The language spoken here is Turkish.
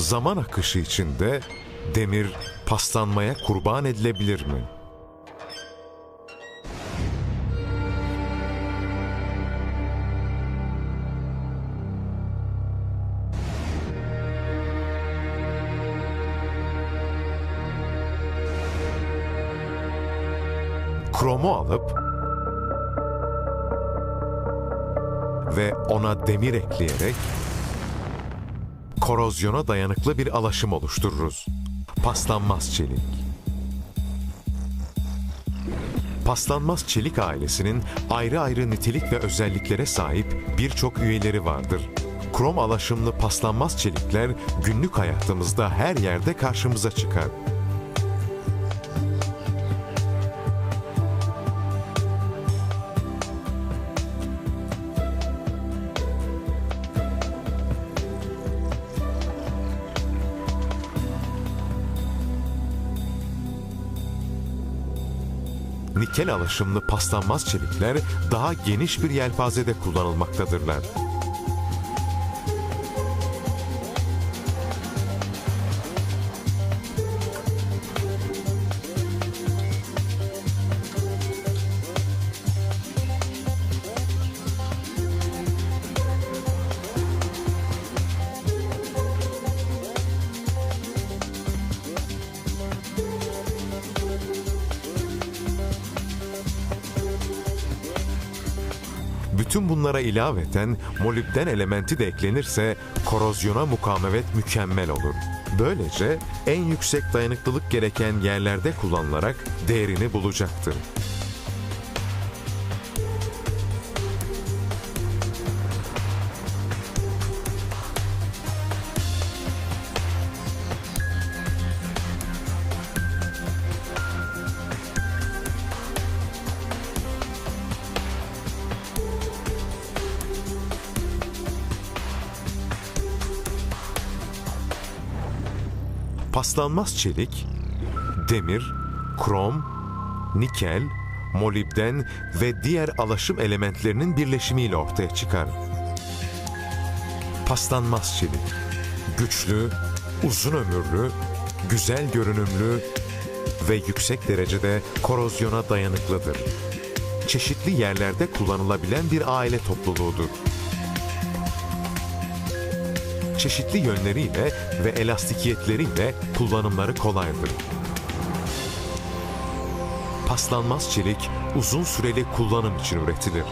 zaman akışı içinde demir paslanmaya kurban edilebilir mi? Kromu alıp ve ona demir ekleyerek korozyona dayanıklı bir alaşım oluştururuz. Paslanmaz çelik. Paslanmaz çelik ailesinin ayrı ayrı nitelik ve özelliklere sahip birçok üyeleri vardır. Krom alaşımlı paslanmaz çelikler günlük hayatımızda her yerde karşımıza çıkar. Nikel alaşımlı paslanmaz çelikler daha geniş bir yelpazede kullanılmaktadırlar. Bütün bunlara ilaveten molibden elementi de eklenirse korozyona mukavemet mükemmel olur. Böylece en yüksek dayanıklılık gereken yerlerde kullanılarak değerini bulacaktır. Paslanmaz çelik, demir, krom, nikel, molibden ve diğer alaşım elementlerinin birleşimiyle ortaya çıkar. Paslanmaz çelik, güçlü, uzun ömürlü, güzel görünümlü ve yüksek derecede korozyona dayanıklıdır. Çeşitli yerlerde kullanılabilen bir aile topluluğudur çeşitli yönleriyle ve elastikiyetleriyle kullanımları kolaydır. Paslanmaz çelik uzun süreli kullanım için üretilir.